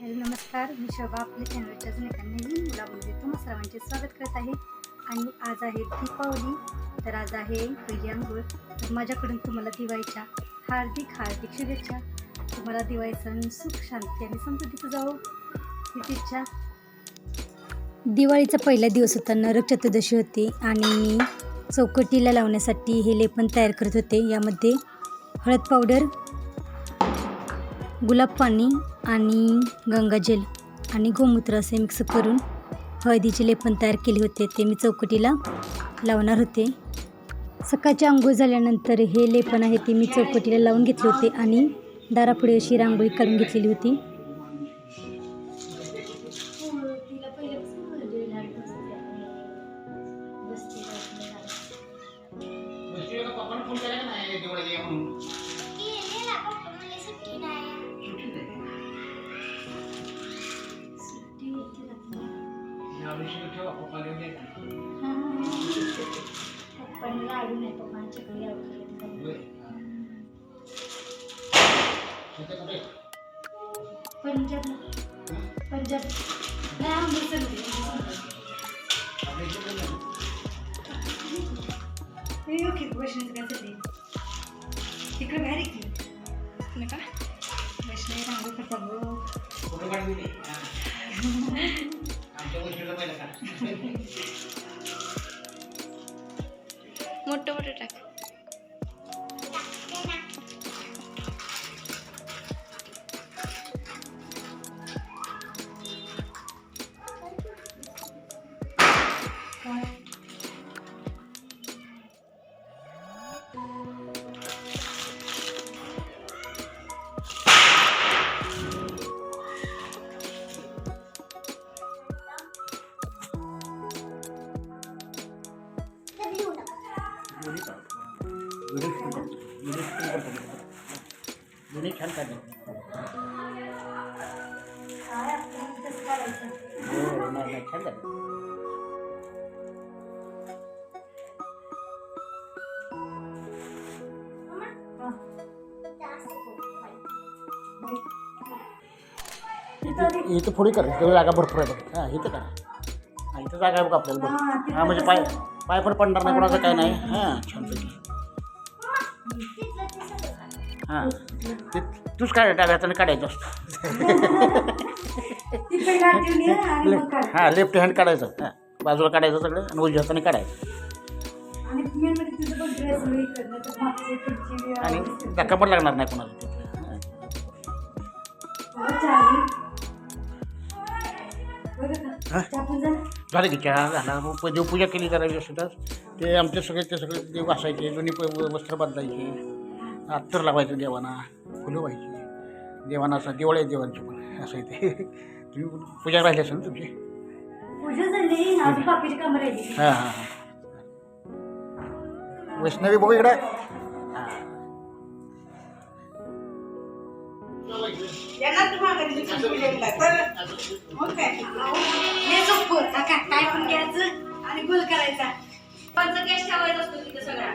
Hello नमस्कार. मी शोभा आपल्या चॅनलच्या एका नवीन मुलामध्ये तुम्हा सर्वांचे स्वागत करत आहे. आणि आज आहे दीपावली तर आज आहे पहिली अंघोळ. तर माझ्याकडून तुम्हाला दिवाळीच्या हार्दिक हार्दिक शुभेच्छा. तुम्हाला दिवाळी सण सुख शांती आणि समृद्धीचं जाऊ हीच इच्छा दिवाळीचा पहिला दिवस होता नरक चतुर्दशी होती आणि मी चौकटीला लावण्यासाठी हे लेपन तयार करत होते. यामध्ये हळद पावडर गुलाब पाणी आणि गंगाजल आणि गोमूत्र असे मिक्स करून हळदीचे लेपन तयार केले होते. ते मी चौकटीला लावणार होते. सकाळची आंघोळ झाल्यानंतर हे लेपन आहे ते मी चौकटीला लावून घेतले होते आणि दारापुढे अशी रांगोळी काढून घेतलेली होती. लाडू नाही पप्पांच्याकडे कुठे पंजाब पंजाब नाही अमृतसरमध्ये ओके तिकडे बाहेर की? नका वैष्णवी रांगोळी करता बघ মোটা মোটা টাকা नाही छान इथं पुढे कर इथं जागा भरपूर आहे बघ. हां इथं करा. हां इथं जागा आहे बघ आपल्याला बघ. हां म्हणजे पाय पाय पण पडणार नाही कोणाचं काय नाही. हां छानपैकी हां ते तूच काढ डाव्या हाताने काढायचं असतं. हां लेफ्ट हँड काढायचं. हां बाजूला काढायचं सगळं आणि उजव्या हाताने काढायचं. आणि धक्का पण लागणार नाही कोणाला हां? झालं की चहा झाला. मग देवपूजा केली जरा व्यवस्थितच ते आमचे सगळे ते सगळे देव असायचे दोन्ही प- वस्त्र बदलायचे. अत्तर लावायचं देवांना. फुलं व्हायची. देवांना असं दिवाळी आहे देवांची पण असं आहे ते. तुम्ही पूजा राहिली असेल ना तुमची? हां हां हां. वैष्णवी बघू इकडं काय? पण घ्यायचं आणि गोल करायचा. पंचा ठेवायचा असतो तिथे सगळा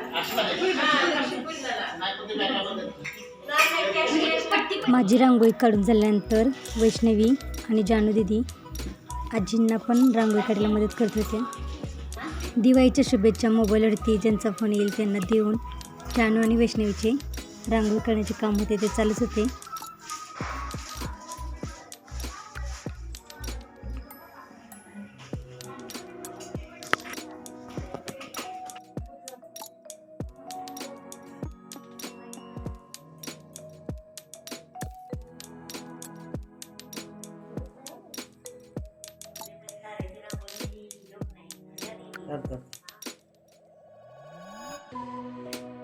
माझी रांगोळी काढून झाल्यानंतर वैष्णवी आणि जानू दिदी आजींना पण रांगोळी काढायला मदत करत होत्या दिवाळीच्या शुभेच्छा मोबाईलवरती ज्यांचा फोन येईल त्यांना देऊन जानू आणि वैष्णवीचे रांगोळी करण्याचे काम होते ते चालूच होते.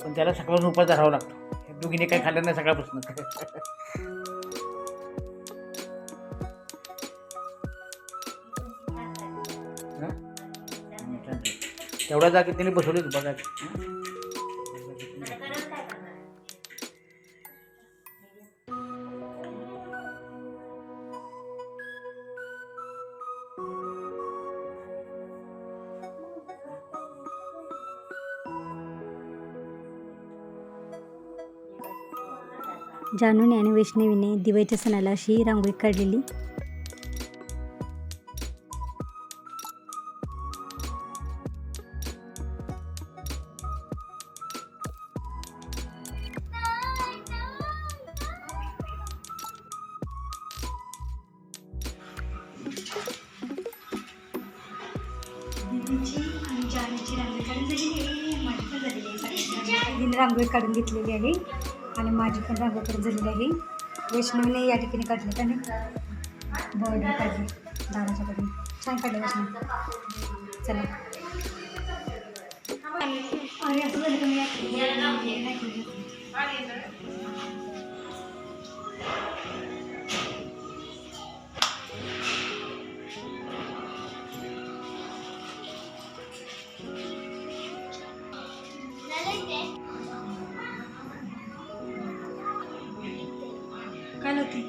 पण त्याला सकाळपासून उपास धरावा लागतो. दोघीने काही खाल्लं नाही सकाळपासून? तेवढ्या जागेत त्यांनी बसवले बघा. जानूने आणि वैष्णवीने दिवाळीच्या सणाला अशी रांगोळी काढलेली. रांगोळी काढून घेतलेली आहे. आणि माझी पण रांगोळी झालेली आहे. वैष्णवीने या ठिकाणी काढले त्याने बॉर्डर काढली. दाराच्या कडून छान काढलं वैष्णवी. चला. असं झालं नाही? केलं. काय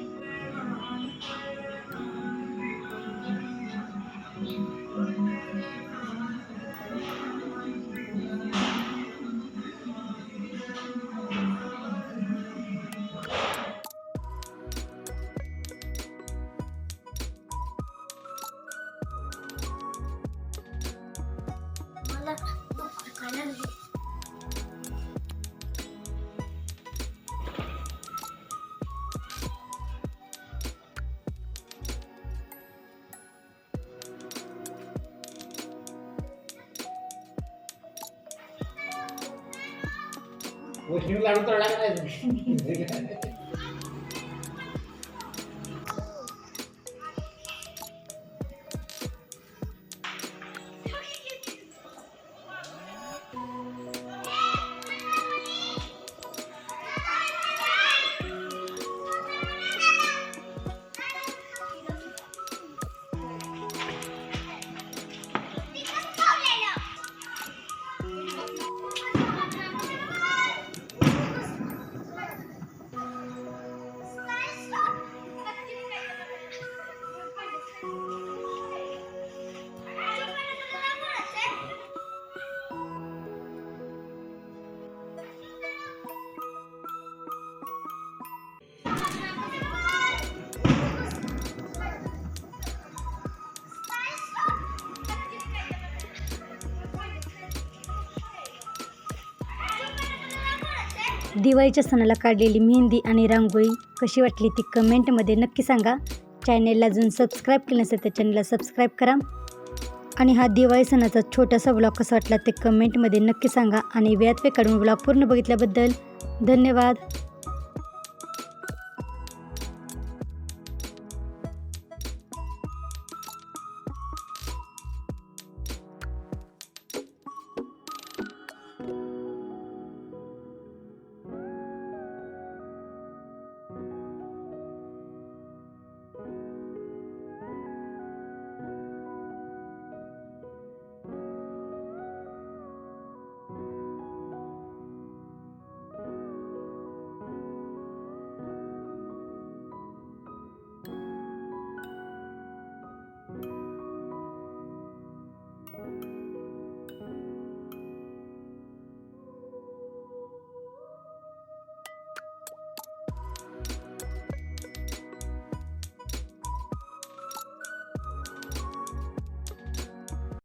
वैष्णवी लाडू तळला का नाही दिवाळीच्या सणाला काढलेली मेहंदी आणि रांगोळी कशी वाटली ती कमेंटमध्ये नक्की सांगा. चॅनेलला अजून सबस्क्राईब केलं नसेल तर चॅनलला सबस्क्राईब करा. आणि हा दिवाळी सणाचा छोटासा ब्लॉग कसा वाटला ते कमेंटमध्ये नक्की सांगा. आणि वेळात वेळ काढून ब्लॉग पूर्ण बघितल्याबद्दल धन्यवाद.